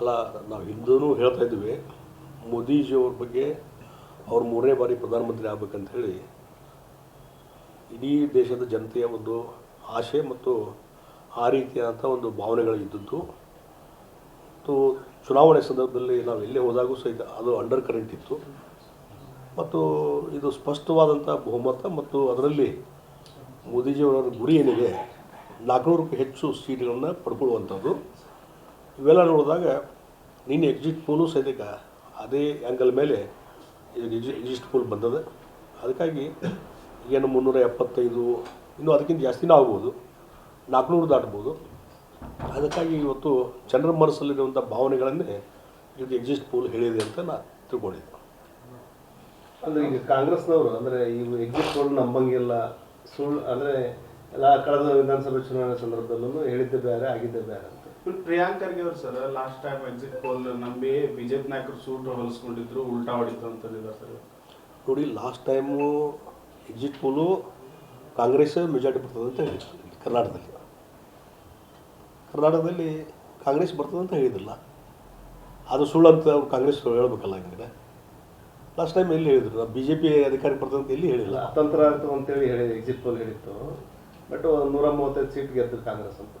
ಅಲ್ಲ, ನಾವು ಹಿಂದೂ ಹೇಳ್ತಾ ಇದ್ವಿ, ಮೋದಿಜಿಯವ್ರ ಬಗ್ಗೆ ಅವ್ರು ಮೂರನೇ ಬಾರಿ ಪ್ರಧಾನಮಂತ್ರಿ ಆಗ್ಬೇಕಂತ ಹೇಳಿ ಇಡೀ ದೇಶದ ಜನತೆಯ ಒಂದು ಆಶೆ ಮತ್ತು ಆ ರೀತಿಯಾದಂಥ ಒಂದು ಭಾವನೆಗಳಿದ್ದದ್ದು ಮತ್ತು ಚುನಾವಣೆ ಸಂದರ್ಭದಲ್ಲಿ ನಾವು ಎಲ್ಲೇ ಹೋದಾಗೂ ಸಹಿತ ಅದು ಅಂಡರ್ ಕರೆಂಟ್ ಇತ್ತು. ಮತ್ತು ಇದು ಸ್ಪಷ್ಟವಾದಂಥ ಬಹುಮತ ಮತ್ತು ಅದರಲ್ಲಿ ಮೋದಿಜಿಯವರ ಗುರಿ ಏನಿದೆ, ನಾಲ್ಕುನೂರಕ್ಕೂ ಹೆಚ್ಚು ಸೀಟ್ಗಳನ್ನು ಪಡ್ಕೊಳ್ಳುವಂಥದ್ದು ಇವೆಲ್ಲ ನೋಡಿದಾಗ ನೀನು ಎಕ್ಸಿಟ್ ಪೋಲು ಸಹಿತ ಅದೇ ಆ್ಯಂಗಲ್ ಮೇಲೆ ಎಕ್ಸಿಟ್ ಪೂಲ್ ಬಂದದೆ. ಅದಕ್ಕಾಗಿ ಏನು ಮುನ್ನೂರ ಎಪ್ಪತ್ತೈದು, ಇನ್ನೂ ಅದಕ್ಕಿಂತ ಜಾಸ್ತಿನೂ ಆಗ್ಬೋದು. ನಾಲ್ಕುನೂರು ದಾಟ್ಬೋದು. ಅದಕ್ಕಾಗಿ ಇವತ್ತು ಜನರ ಮನಸ್ಸಲ್ಲಿರುವಂಥ ಭಾವನೆಗಳನ್ನೇ ಇದು ಎಕ್ಸಿಟ್ ಪೂಲ್ ಹೇಳಿದೆ ಅಂತ ನಾನು ತಿಳ್ಕೊಂಡಿದ್ದೆ. ಅಂದರೆ ಈಗ ಕಾಂಗ್ರೆಸ್ನವರು, ಅಂದರೆ ಇವು ಎಕ್ಸಿಟ್ ಪೋಲ್ ನಂಬಂಗಿಲ್ಲ, ಸುಳ್ಳು, ಅಂದರೆ ಎಲ್ಲ ಕಳೆದ ವಿಧಾನಸಭೆ ಚುನಾವಣೆ ಸಂದರ್ಭದಲ್ಲೂ ಹೇಳಿದ್ದೆ ಬೇರೆ, ಆಗಿದ್ದೆ ಬೇರೆ ಅಂತ. ಇವ್ರು ಪ್ರಿಯಾಂಕ್ ಅವ್ರು sir last time exit poll ನಂಬಿ ಬಿಜೆಪಿ ನಾಯಕರು ಸೂಟ್ ಹೊಲಿಸ್ಕೊಂಡಿದ್ರು ಉಲ್ಟಾ ಹೊಡಿತು ಅಂತಂದಿದ್ದಾರೆ ಸರ್ ನೋಡಿ last time exit poll Congress majority ಬರ್ತದೆ ಅಂತ ಹೇಳಿದ್ರು ಇಲ್ಲಿ ಕರ್ನಾಟಕದಲ್ಲಿ. ಕರ್ನಾಟಕದಲ್ಲಿ ಕಾಂಗ್ರೆಸ್ ಬರ್ತದೆ ಅಂತ ಹೇಳಿದಿಲ್ಲ ಅದು ಸುಳ್ಳು ಅಂತ ಅವ್ರು ಕಾಂಗ್ರೆಸ್ ಹೇಳ್ಬೇಕಲ್ಲ ಹಂಗಿದ್ರೆ. ಲಾಸ್ಟ್ ಟೈಮ್ ಎಲ್ಲಿ ಹೇಳಿದ್ರು? ಬಿ ಜೆ ಪಿ ಅಧಿಕಾರಿ ಬರ್ತದೆ ಅಂತ ಎಲ್ಲಿ ಹೇಳಿಲ್ಲ? ಅತಂತ್ರ ಆಯ್ತು ಅಂತೇಳಿ ಹೇಳಿ ಎಕ್ಸಿಟ್ ಪೋಲ್ ಹೇಳಿತ್ತು. ಬಟ್ ನೂರ ಮೂವತ್ತೈದು ಸೀಟ್ ಗೆದ್ದು ಕಾಂಗ್ರೆಸ್ ಅಂತ.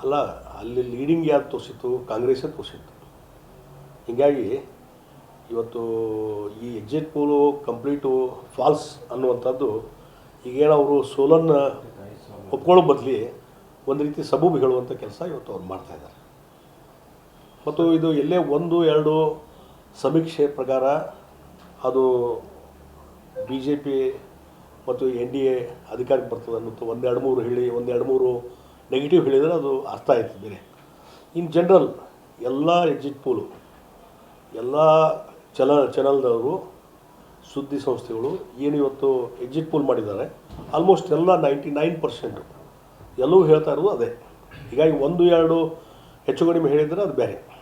ಅಲ್ಲ, ಅಲ್ಲಿ ಲೀಡಿಂಗ್ ಯಾರು ತೋರಿಸಿತ್ತು? ಕಾಂಗ್ರೆಸ್ಸೇ ತೋರಿಸಿತ್ತು. ಹೀಗಾಗಿ ಇವತ್ತು ಈ ಎಕ್ಸಿಟ್ ಪೋಲು ಕಂಪ್ಲೀಟು ಫಾಲ್ಸ್ ಅನ್ನುವಂಥದ್ದು, ಈಗೇನು ಅವರು ಸೋಲನ್ನು ಒಪ್ಕೊಳ್ಳೋ ಬದಲಿ ಒಂದು ರೀತಿ ಸಬೂಬು ಹೇಳುವಂಥ ಕೆಲಸ ಇವತ್ತು ಅವ್ರು ಮಾಡ್ತಾ ಇದ್ದಾರೆ. ಮತ್ತು ಇದು ಎಲ್ಲೇ ಒಂದು, ಎರಡು ಸಮೀಕ್ಷೆ ಪ್ರಕಾರ ಅದು ಬಿ ಜೆ ಪಿ ಮತ್ತು ಎನ್ ಡಿ ಎ ಅಧಿಕಾರಕ್ಕೆ ಬರ್ತದೆ ಅನ್ನೋದು ಒಂದೆರಡು ಮೂರು ಹೇಳಿ, ಒಂದೆರಡು ಮೂರು ನೆಗೆಟಿವ್ ಹೇಳಿದರೆ ಅದು ಅರ್ಥ ಆಯ್ತು ಬೇರೆ. ಇನ್ ಜನರಲ್ ಎಲ್ಲ ಎಕ್ಸಿಟ್ ಪೋಲು ಎಲ್ಲ ಚಲ ಚಾನಲ್ದವರು ಸುದ್ದಿ ಸಂಸ್ಥೆಗಳು ಏನು ಇವತ್ತು ಎಕ್ಸಿಟ್ ಪೋಲ್ ಮಾಡಿದ್ದಾರೆ ಆಲ್ಮೋಸ್ಟ್ ಎಲ್ಲ ನೈಂಟಿ ನೈನ್ ಪರ್ಸೆಂಟು ಎಲ್ಲವೂ ಹೇಳ್ತಾ ಇರೋದು ಅದೇ. ಹೀಗಾಗಿ ಒಂದು, ಎರಡು ಹೆಚ್ಚು ಕಡಿಮೆ ಹೇಳಿದರೆ ಅದು ಬೇರೆ.